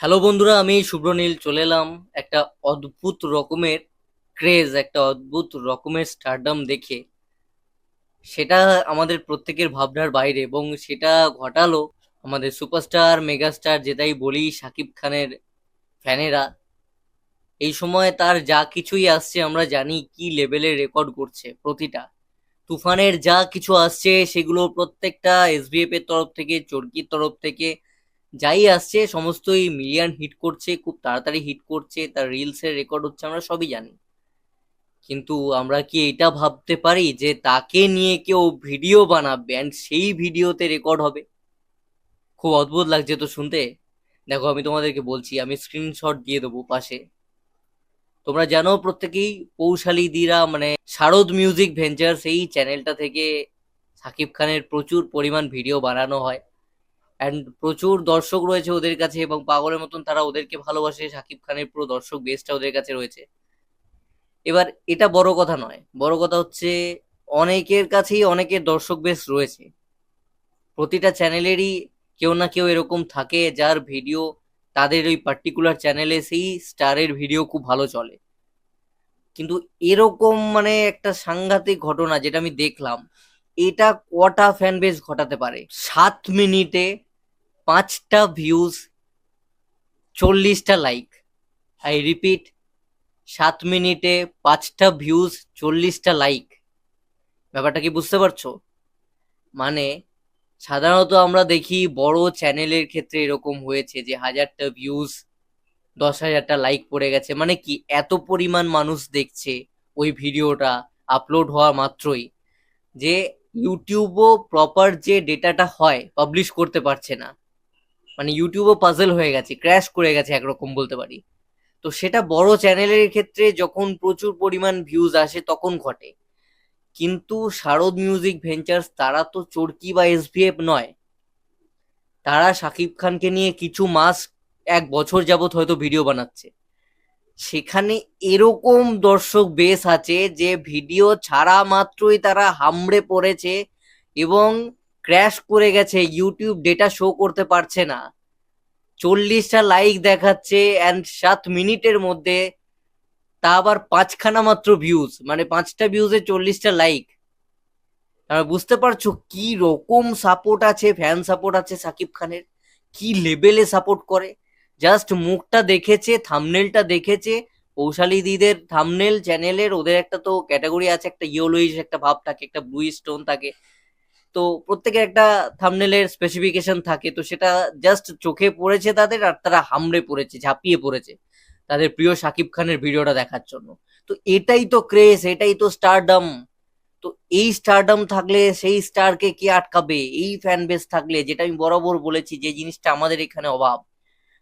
Hello বন্ধুরা, আমি শুভ্রনীল, চলে এলাম একটা অদ্ভুত রকমের ক্রেজ একটা অদ্ভুত রকমের স্টারডাম দেখে। সেটা আমাদের প্রত্যেকের ভাবনার বাইরে এবং সেটা ঘটালো আমাদের সুপারস্টার মেগাস্টার যেটাই বলি শাকিব খানের ফ্যানেরা। এই সময় তার যা কিছুই আসছে আমরা জানি কি লেভেলে রেকর্ড করছে প্রতিটা। তুফানের যা কিছু আসছে সেগুলো প্রত্যেকটা এসবিএফ এর তরফ থেকে, চরকির তরফ থেকে যাই আসছে, সমস্তই মিলিয়ন হিট করছে, খুব তাড়াতাড়ি হিট করছে, তার রিলসের রেকর্ড হচ্ছে আমরা সবই জানি। কিন্তু আমরা কি এটা ভাবতে পারি যে তাকে নিয়ে কেউ ভিডিও বানাবে অ্যান্ড সেই ভিডিওতে রেকর্ড হবে? খুব অদ্ভুত লাগছে তো শুনতে। দেখো, আমি তোমাদেরকে বলছি, আমি স্ক্রিনশট দিয়ে দেবো পাশে। তোমরা জানো প্রত্যেকেই পৌশালী দিরা মানে শারদ মিউজিক ভেঞ্চার্স এই চ্যানেলটা থেকে সাকিব খানের প্রচুর পরিমাণ ভিডিও বানানো হয়। অ্যান্ড প্রচুর দর্শক রয়েছে ওদের কাছে এবং পাগলের মতন তারা ওদেরকে ভালোবাসে। শাকিব খানের পুরো দর্শক বেসটা ওদের কাছে রয়েছে। এবার এটা বড় কথা নয়। বড় কথা হচ্ছে অনেকের কাছেই অনেকের দর্শক বেস রয়েছে। প্রতিটা চ্যানেলেরই কেউ না কেউ এরকম থাকে যার ভিডিও তাদের ওই পার্টিকুলার চ্যানেলে সেই স্টারের ভিডিও খুব ভালো চলে। কিন্তু এরকম মানে একটা সাংঘাতিক ঘটনা যেটা আমি দেখলাম, এটা কটা ফ্যান বেস ঘটাতে পারে? সাত মিনিটে পাঁচটা ভিউজ চল্লিশটা লাইক আই রিপিট সাত মিনিটে পাঁচটা ভিউজ চল্লিশটা লাইক ব্যাপারটা কি বুঝতে পারছ? মানে সাধারণত আমরা দেখি বড় চ্যানেলের ক্ষেত্রে এরকম হয়েছে যে হাজারটা ভিউজ দশ হাজারটা লাইক পড়ে গেছে। মানে কি এত পরিমাণ মানুষ দেখছে ওই ভিডিওটা আপলোড হওয়া মাত্রই যে ইউটিউবও প্রপার যে ডেটাটা হয় পাবলিশ করতে পারছে না। মানে ইউটিউবও পাজল হয়ে গেছে ক্র্যাশ করে গেছে একরকম বলতে পারি। তো সেটা বড় চ্যানেলের ক্ষেত্রে যখন প্রচুর পরিমাণ ভিউজ আসে তখন ঘটে। কিন্তু শারদ মিউজিক ভেঞ্চার্স তারা তো চরকি বা এসভিএফ নয়। তারা শাকিব খানকে নিয়ে কিছু মাস, এক বছর যাবত হয়তো ভিডিও বানাচ্ছে। সেখানে এরকম দর্শক বেস আছে যে ভিডিও ছাড়া মাত্রই তারা হামড়ে পড়েছে এবং ক্র্যাশ করে গেছে ইউটিউব ডেটা শো করতে পারছে না। চল্লিশটা লাইক দেখাচ্ছে অ্যান্ড সাত মিনিটের মধ্যে তা আবার পাঁচখানা মাত্র ভিউজ মানে পাঁচটা ভিউজে চল্লিশটা লাইক তারা বুঝতে পারছ কি রকম সাপোর্ট আছে ফ্যান সাপোর্ট আছে সাকিব খানের? কি লেভেলে সাপোর্ট করে? জাস্ট মুখটা দেখেছে থামনেলটা দেখেছে পৌশালী দিদের থামনেল চ্যানেলের ওদের একটা তো ক্যাটাগরি আছে, একটা ইয়েলোইশ একটা ভাব থাকে, একটা ব্লু স্টোন থাকে। তো প্রত্যেকের একটা থামনেলের স্পেসিফিকেশন থাকে, তো সেটা জাস্ট চোখে পড়েছে তাদের আর তারা হামড়ে পড়েছে, ঝাঁপিয়ে পড়েছে তাদের প্রিয় শাকিব খানের ভিডিওটা দেখার জন্য। তো এটাই তো ক্রেজ এটাই তো স্টারডম তো এই স্টারডম থাকলে সেই স্টারকে কে আটকাবে? এই ফ্যান বেস থাকলে, যেটা আমি বরাবর বলেছি যে জিনিসটা আমাদের এখানে অভাব।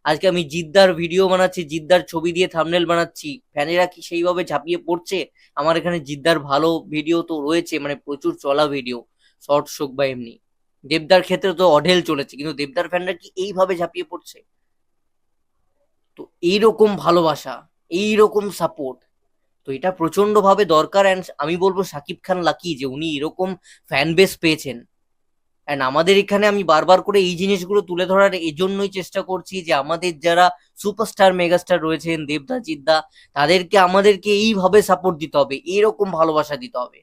আজকে আমি জিদ্দার ভিডিও বানাচ্ছি, জিদ্দার ছবি দিয়ে থামনেল বানাচ্ছি। ফ্যানেরা কি সেইভাবে ঝাঁপিয়ে পড়ছে? আমার এখানে জিদ্দার ভালো ভিডিও তো রয়েছে মানে প্রচুর চলা ভিডিও শর্টস শোক বা এমনি। দেবদার ক্ষেত্রে তো অঢেল চলেছে, কিন্তু দেবদার ফ্যানরা কি এইভাবে ঝাঁপিয়ে পড়ছে? তো এইরকম ভালোবাসা, এইরকম সাপোর্ট তো এটা প্রচণ্ড ভাবে দরকার অ্যান্ড আমি বলব সাকিব খান লাকি যে উনি এরকম ফ্যান বেস পেয়েছেন। অ্যান্ড আমাদের এখানে আমি বারবার করে এই জিনিসগুলো তুলে ধরার এজন্যই চেষ্টা করছি যে আমাদের যারা সুপারস্টার মেগাস্টার রয়েছেন দেবদা জিদ্দা, তাদেরকে আমাদেরকে এইভাবে সাপোর্ট দিতে হবে এরকম ভালোবাসা দিতে হবে।